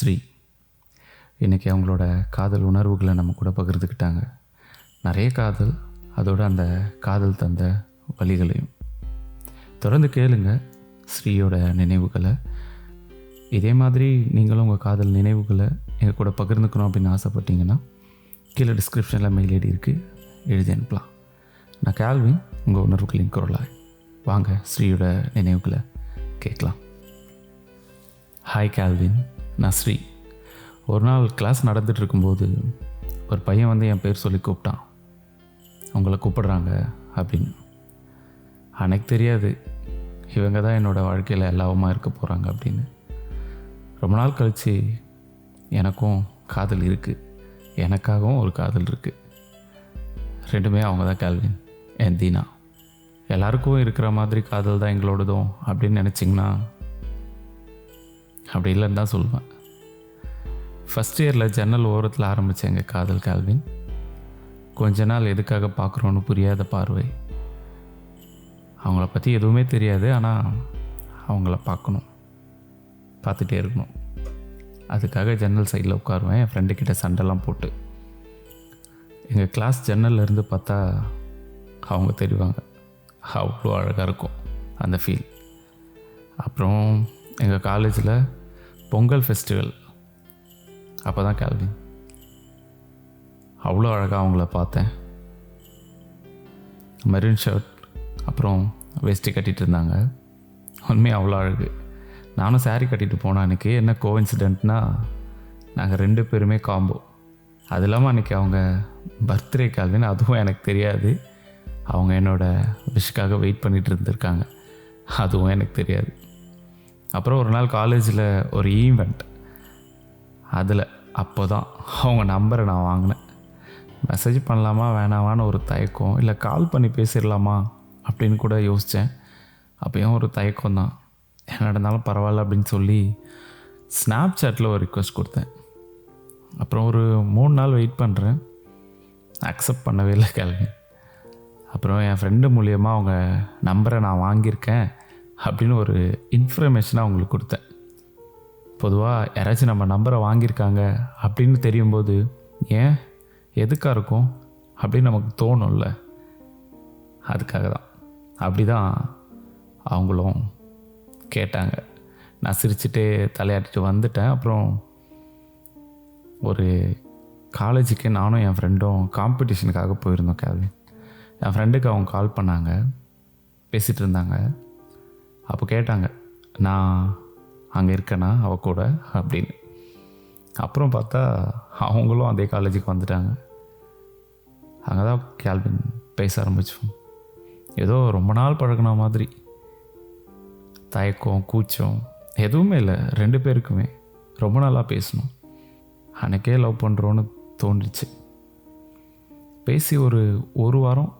ஸ்ரீ. இன்றைக்கி அவங்களோட காதல் உணர்வுகளை நம்ம கூட பகிர்ந்துக்கிட்டாங்க. நிறைய காதல் அதோட அந்த காதல் தந்த வழிகளையும். தொடர்ந்து கேளுங்க ஸ்ரீயோட நினைவுகளை. இதே மாதிரி நீங்களும் உங்கள் காதல் நினைவுகளை எங்கள் கூட பகிர்ந்துக்கணும் அப்படின்னு ஆசைப்பட்டீங்கன்னா கீழே டிஸ்கிரிப்ஷனில் மெயில் ஐடி இருக்குது எழுதி அனுப்பலாம். நான் கேல்வின் உங்கள் உணர்வுகளின் குரலாய். வாங்க ஸ்ரீயோட நினைவுகளை கேட்கலாம். ஹாய் கேல்வின் நான் ஸ்ரீ ஒரு நாள் கிளாஸ் நடந்துட்டு இருக்கும்போது ஒரு பையன் வந்து என் பேர் சொல்லி கூப்பிட்டான். உங்களை கூப்பிடுறாங்க அப்படின்னு. அன்னைக்கு தெரியாது. இவங்க தான் என்னோடய வாழ்க்கையில் எல்லாவுமா இருக்க போகிறாங்க அப்படின்னு. ரொம்ப நாள் கழித்து எனக்கும் காதல் இருக்குது எனக்காகவும் ஒரு காதல் இருக்குது ரெண்டுமே அவங்க தான் கேல்வின் என் தீனா எல்லாருக்கும் இருக்கிற மாதிரி காதல் தான் எங்களோடதும் அப்படின்னு நினச்சிங்கன்னா அப்படி இல்லைன்னு தான் சொல்லுவேன். ஃபஸ்ட் இயரில் ஜன்னல் ஓரத்தில் ஆரம்பித்த எங்கள் காதல் கால்வின். கொஞ்ச நாள் எதுக்காக பார்க்குறோன்னு புரியாத பார்வை. அவங்கள பற்றி எதுவுமே தெரியாது ஆனால் அவங்கள பார்க்கணும். பார்த்துட்டே இருக்கணும். அதுக்காக ஜன்னல் சைடில் உட்காருவேன் என் ஃப்ரெண்டுக்கிட்ட சண்டைலாம் போட்டு. எங்கள் கிளாஸ் ஜன்னல்ல இருந்து பார்த்தா அவங்க தெரிவாங்க. அவ்வளோ அழகாக இருக்கும் அந்த ஃபீல் அப்புறம் எங்கள் காலேஜில் பொங்கல் ஃபெஸ்டிவல் அப்போ தான் கேள்வின் அவ்வளோ அழகாக அவங்கள பார்த்தேன். மெரூன் ஷர்ட் அப்புறம் வேஷ்டி கட்டிகிட்டு இருந்தாங்க. உண்மையாக அவ்வளோ அழகு. நானும் saree கட்டிட்டு போனேன் அன்றைக்கி என்ன கோஇன்சிடென்ட்னா நாங்கள் ரெண்டு பேருமே காம்போ அது இல்லாமல் அன்றைக்கி அவங்க பர்த்டே கால்வின்னு அதுவும் எனக்கு தெரியாது. அவங்க என்னோட விஷுக்காக வெயிட் பண்ணிகிட்டு இருந்திருக்காங்க. அதுவும் எனக்கு தெரியாது. அப்புறம் ஒரு நாள் காலேஜில் ஒரு ஈவெண்ட் அதில் அப்போ தான் அவங்க நம்பரை நான் வாங்கினேன். மெசேஜ் பண்ணலாமா வேணாமான்னு ஒரு தயக்கம். இல்லை கால் பண்ணி பேசிடலாமா அப்படின்னு கூட யோசித்தேன் அப்பயும் ஒரு தயக்கம் தான் என்ன நடந்தாலும் பரவாயில்ல அப்படின்னு சொல்லி ஸ்னாப் சாட்டில் ஒரு ரிக்வெஸ்ட் கொடுத்தேன். அப்புறம் ஒரு மூணு நாள் வெயிட் பண்ணுறேன் அக்செப்ட் பண்ணவே இல்லை கேளுங்க அப்புறம் என் ஃப்ரெண்டு மூலியமாக அவங்க நம்பரை நான் வாங்கியிருக்கேன். அப்படின்னு ஒரு இன்ஃபர்மேஷனாக அவங்களுக்கு கொடுத்தேன். பொதுவாக யாராச்சும் நம்ம நம்பரை வாங்கியிருக்காங்க அப்படின்னு தெரியும்போது ஏன்? எதுக்காக இருக்கும்? அப்படின்னு நமக்கு தோணும்ல. அதுக்காக தான். அப்படி தான் அவங்களும் கேட்டாங்க. நான் சிரிச்சுட்டே தலையாட்டிட்டு வந்துட்டேன். அப்புறம் ஒரு காலேஜுக்கு நானும் என் ஃப்ரெண்டும் காம்படிஷனுக்காக போயிருந்தோம் கேள்வி என் ஃப்ரெண்டுக்கு அவங்க கால் பண்ணாங்க. பேசிகிட்டு இருந்தாங்க. அப்போ கேட்டாங்க நான் அங்கே இருக்கேனா அவ கூட? அப்படின்னு. அப்புறம் பார்த்தா அவங்களும் அதே காலேஜுக்கு வந்துட்டாங்க. அங்கே தான் கேல்வின் பேச ஆரம்பிச்சோம். ஏதோ ரொம்ப நாள் பழகின மாதிரி. தயக்கம் கூச்சம் எதுவுமே இல்லை. ரெண்டு பேருக்குமே. ரொம்ப நாளாக பேசணும். அன்னைக்கே லவ் பண்ணுறோன்னு தோன்றுச்சு. பேசி ஒரு ஒரு வாரம்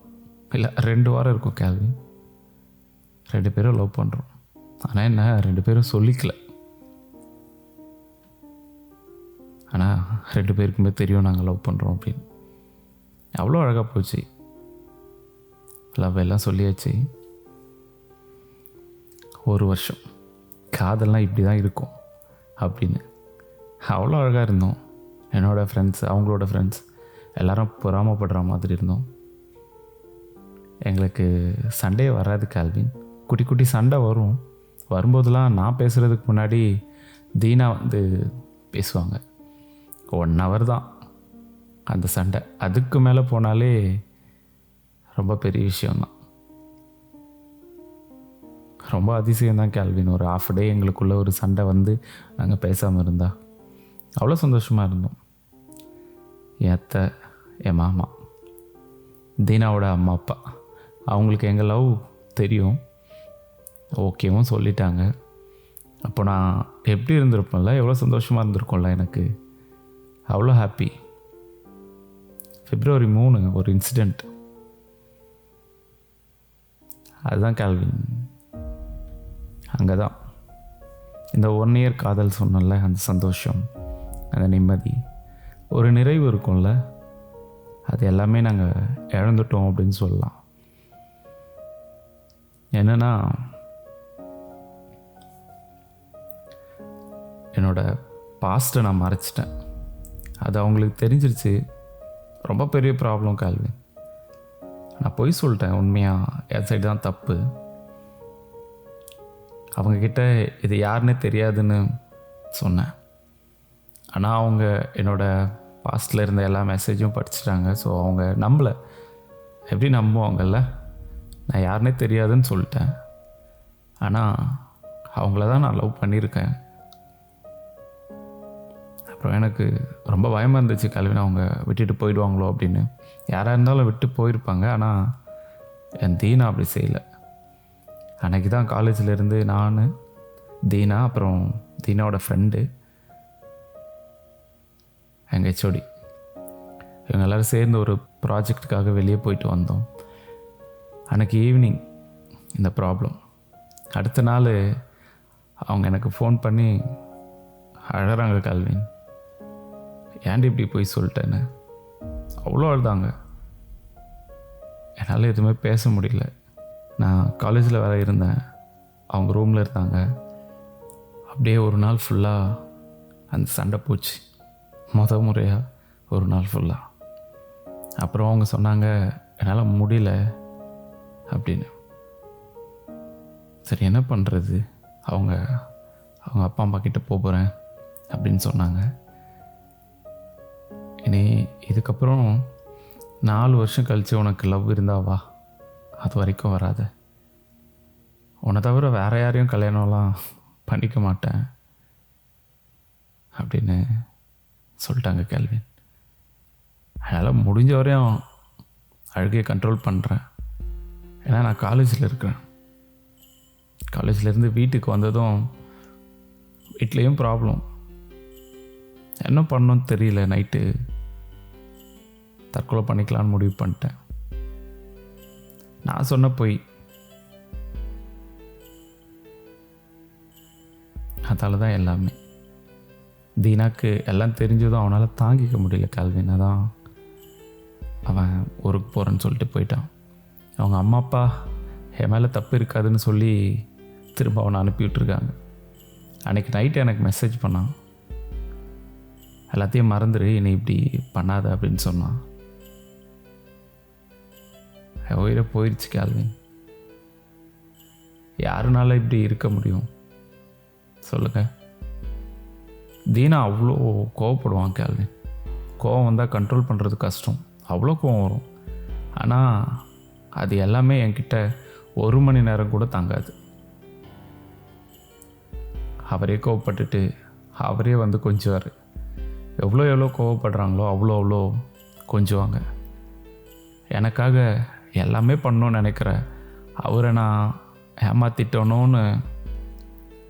இல்லை ரெண்டு வாரம் இருக்கும் கேள்வி ரெண்டு பேரும் லவ் பண்ணுறோம் ஆனால் என்ன ரெண்டு பேரும் சொல்லிக்கல. ஆனால் ரெண்டு பேருக்குமே தெரியும் நாங்கள் லவ் பண்ணுறோம் அப்படின்னு. அவ்வளோ அழகாக போச்சு. லவ் எல்லாம் சொல்லியாச்சு. ஒரு வருஷம். காதல்லாம் இப்படி தான் இருக்கும் அப்படின்னு. அவ்வளோ அழகாக இருந்தோம். என்னோடய ஃப்ரெண்ட்ஸ் அவங்களோட ஃப்ரெண்ட்ஸ் எல்லாரும் பொறாமப்படுற மாதிரி இருந்தோம். எங்களுக்கு சண்டே வராது கால்வின் குட்டி குட்டி சண்டை வரும். வரும்போதெல்லாம் நான் பேசுகிறதுக்கு முன்னாடி தீனா வந்து பேசுவாங்க. ஒன் ஹவர் தான் அந்த சண்டை. அதுக்கு மேலே போனாலே ரொம்ப பெரிய விஷயம்தான். ரொம்ப அதிசயம் தான் கேள்வின் ஒரு ஆஃப் டே எங்களுக்குள்ள ஒரு சண்டை வந்து நாங்கள் பேசாமல் இருந்தா அவ்வளோ சந்தோஷமாக இருந்தோம். என் அத்தை என் மாமா தீனாவோட அம்மா அப்பா. அவங்களுக்கு எங்கள் லவ் தெரியும். ஓகேவும் சொல்லிட்டாங்க. அப்போ நான் எப்படி இருந்திருப்பேன்ல? எவ்வளோ சந்தோஷமாக இருந்திருக்கோம்ல எனக்கு. அவ்வளோ ஹாப்பி ஃபிப்ரவரி மூணு ஒரு இன்சிடெண்ட் அதுதான் கேள்வின் அங்கே தான் இந்த ஒன் இயர் காதல் சொன்னல அந்த சந்தோஷம் அந்த நிம்மதி. ஒரு நிறைவு இருக்கும்ல. அது எல்லாமே நாங்கள் இழந்துட்டோம் அப்படின்னு சொல்லலாம். என்னென்னா என்னோட பாஸ்ட்டை நான் மறைச்சிட்டேன். அது அவங்களுக்கு தெரிஞ்சிருச்சு. ரொம்ப பெரிய ப்ராப்ளம் கால்வி. நான் பொய் சொல்லிட்டேன் உண்மையாக என் சைடு தான் தப்பு. அவங்கக்கிட்ட இது யாருன்னே தெரியாதுன்னு சொன்னேன். ஆனால் அவங்க என்னோட பாஸ்டில் இருந்த எல்லா மெசேஜும் படிச்சிட்டாங்க. ஸோ அவங்க நம்பலை. எப்படி நம்புவாங்கல்ல? நான் யாருன்னே தெரியாதுன்னு சொல்லிட்டேன். ஆனால் அவங்கள தான் நான் லவ் பண்ணியிருக்கேன். அப்புறம் எனக்கு ரொம்ப பயமாக இருந்துச்சு கல்வின் அவங்க விட்டுட்டு போயிடுவாங்களோ? அப்படின்னு. யாராக இருந்தாலும் விட்டு போயிருப்பாங்க. ஆனால் என் தீனா அப்படி செய்யலை. அன்னைக்கு தான் காலேஜில் இருந்து நான் தீனா அப்புறம் தீனாவோட ஃப்ரெண்டு எங்கள் ஹெச்ஓடி இவங்க எல்லோரும் சேர்ந்து ஒரு ப்ராஜெக்ட்டுக்காக வெளியே போயிட்டு வந்தோம். அன்றைக்கி ஈவினிங் இந்த ப்ராப்ளம் அடுத்த நாள் அவங்க எனக்கு ஃபோன் பண்ணி அழகிறாங்க கல்வின். ஏன்டி இப்படி போய் சொல்லிட்டேன்னு? அவ்வளோ அழுதாங்க. என்னால் எதுவுமே பேச முடியல. நான் காலேஜில் வேறு இருந்தேன். அவங்க ரூமில் இருந்தாங்க. அப்படியே ஒரு நாள் ஃபுல்லாக அந்த சண்டை போச்சு. முத முறையாக ஒரு நாள் ஃபுல்லாக அப்புறம் அவங்க சொன்னாங்க என்னால் முடியல அப்படின்னு. சரி என்ன பண்ணுறது அவங்க அவங்க அப்பா அம்மா கிட்டே போகிறேன் அப்படின்னு சொன்னாங்க. இனி இதுக்கப்புறம் நாலு வருஷம் கழித்து உனக்கு லவ் இருந்தா வா. அது வரைக்கும் வராத. உன்னை தவிர வேறு யாரையும் கல்யாணம்லாம் பண்ணிக்க மாட்டேன். அப்படின்னு சொல்லிட்டாங்க கேள்வின் அதனால் முடிஞ்ச வரையும் அழுகையை கண்ட்ரோல் பண்ணுறேன் ஏன்னா நான் காலேஜில் இருக்கிறேன் காலேஜ்லேருந்து வீட்டுக்கு வந்ததும் வீட்லேயும் ப்ராப்ளம் என்ன பண்ணணும்னு தெரியல நைட்டு தற்கொலை பண்ணிக்கலான்னு முடிவு பண்ணிட்டேன். நான் சொன்ன போய். அதால் தான் எல்லாமே. தீனாக்கு எல்லாம் தெரிஞ்சதும் அவனால் தாங்கிக்க முடியல கல்வினா தான். அவன் ஊருக்கு போகிறேன்னு சொல்லிட்டு போயிட்டான். அவங்க அம்மா அப்பா என் மேலே தப்பு இருக்காதுன்னு சொல்லி திரும்ப அவனை அனுப்பி விட்டுருக்காங்க அன்றைக்கி நைட்டு எனக்கு மெசேஜ் பண்ணான். எல்லாத்தையும் மறந்துடு என்னை இப்படி பண்ணாத அப்படின்னு சொன்னான். என் உயிரை போயிடுச்சு கேள்வின் யாருனால இப்படி இருக்க முடியும்? சொல்லுங்கள் தீனா அவ்வளோ கோவப்படுவான் கேள்வின் கோவம் வந்தால் கண்ட்ரோல் பண்ணுறது கஷ்டம். அவ்வளோ கோவம் வரும். ஆனால் அது எல்லாமே என்கிட்ட ஒரு மணி நேரம் கூட தாங்காது. அவரே கோவப்பட்டுட்டு அவரே வந்து கொஞ்சுவார். எவ்வளோ எவ்வளோ கோவப்படுறாங்களோ அவ்வளோ அவ்வளோ கொஞ்சுவாங்க. எனக்காக எல்லாமே பண்ணணும்னு நினைக்கிற அவரை நான் ஏமாற்றிட்டோனோன்னு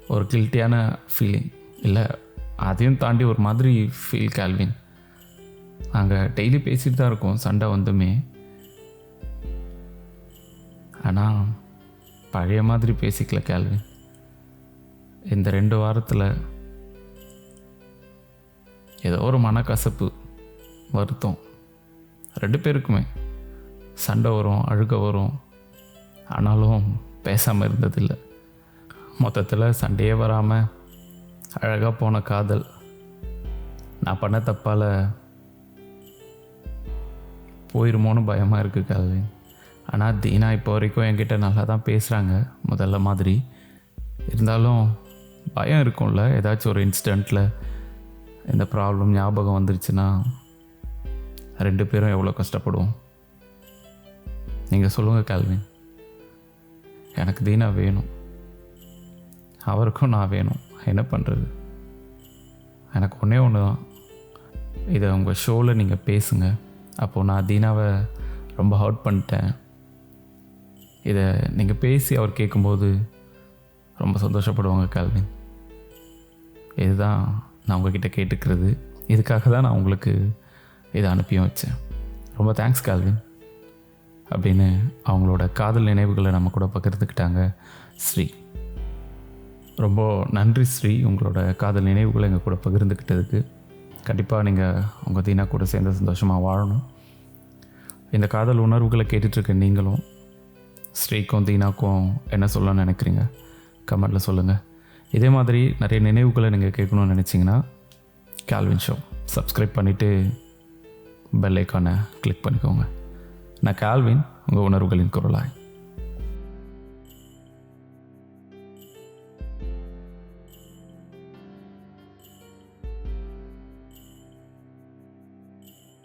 ஒரு கில்ட்டியான ஃபீலிங் இல்லை அதையும் தாண்டி ஒரு மாதிரி ஃபீல் கேல்வின் நாங்கள் டெய்லி பேசிட்டு தான் இருக்கோம் சண்டை வந்துமே. ஆனால் பழைய மாதிரி பேசிக்கல கேள்வின் இந்த ரெண்டு வாரத்தில் ஏதோ ஒரு மனக்கசப்பு வருத்தம். ரெண்டு பேருக்குமே. சண்டை வரும் அழுக வரும். ஆனாலும் பேசாமல் இருந்ததில்லை. மொத்தத்தில் சண்டையே வராமல் அழகாக போன காதல். நான் பண்ண தப்பால் போயிருமோன்னு பயமாக இருக்குது கல்வி ஆனால் தீனா இப்போ வரைக்கும் என்கிட்ட நல்லா தான் பேசுகிறாங்க முதல்ல மாதிரி. இருந்தாலும் பயம் இருக்கும்ல ஏதாச்சும் ஒரு இன்சிடெண்ட்டில் இந்த ப்ராப்ளம் ஞாபகம் வந்துருச்சுன்னா ரெண்டு பேரும் எவ்வளோ கஷ்டப்படுவோம்? நீங்கள் சொல்லுங்கள் கால்வின் எனக்கு தீனா வேணும். அவருக்கும் நான் வேணும். என்ன பண்ணுறது எனக்கு ஒன்றே ஒன்று தான் இதை உங்கள் ஷோவில் நீங்கள் பேசுங்க. அப்போது நான் தீனாவை ரொம்ப ஹர்ட் பண்ணிட்டேன். இதை நீங்கள் பேசி அவர் கேட்கும்போது ரொம்ப சந்தோஷப்படுவாங்க கால்வின் இதுதான் நான் உங்ககிட்ட கேட்டுக்கிறது. இதுக்காக தான் நான் உங்களுக்கு இதை அனுப்பியும் வச்சேன். ரொம்ப தேங்க்ஸ் கால்வின். அப்படின்னு அவங்களோட காதல் நினைவுகளை நம்ம கூட பகிர்ந்துக்கிட்டாங்க ஸ்ரீ. ரொம்ப நன்றி ஸ்ரீ உங்களோட காதல் நினைவுகளை எங்கள் கூட பகிர்ந்துக்கிட்டதுக்கு. கண்டிப்பாக நீங்கள் உங்கள் தீனா கூட சேர்ந்து சந்தோஷமாக வாழணும். இந்த காதல் உணர்வுகளை கேட்டுட்ருக்க நீங்களும் ஸ்ரீக்கும் தீனாக்கும் என்ன சொல்லணும்னு நினைக்கிறீங்க? கமெண்டில் சொல்லுங்கள் இதே மாதிரி நிறைய நினைவுகளை நீங்கள் கேட்கணும்னு நினச்சிங்கன்னா கேல்வின் ஷோ சப்ஸ்கிரைப் பண்ணிவிட்டு பெல் ஐக்கானை கிளிக் பண்ணிக்கோங்க. நான் கேல்வின் உங்கள் உணர்வுகளின் குரலாய்.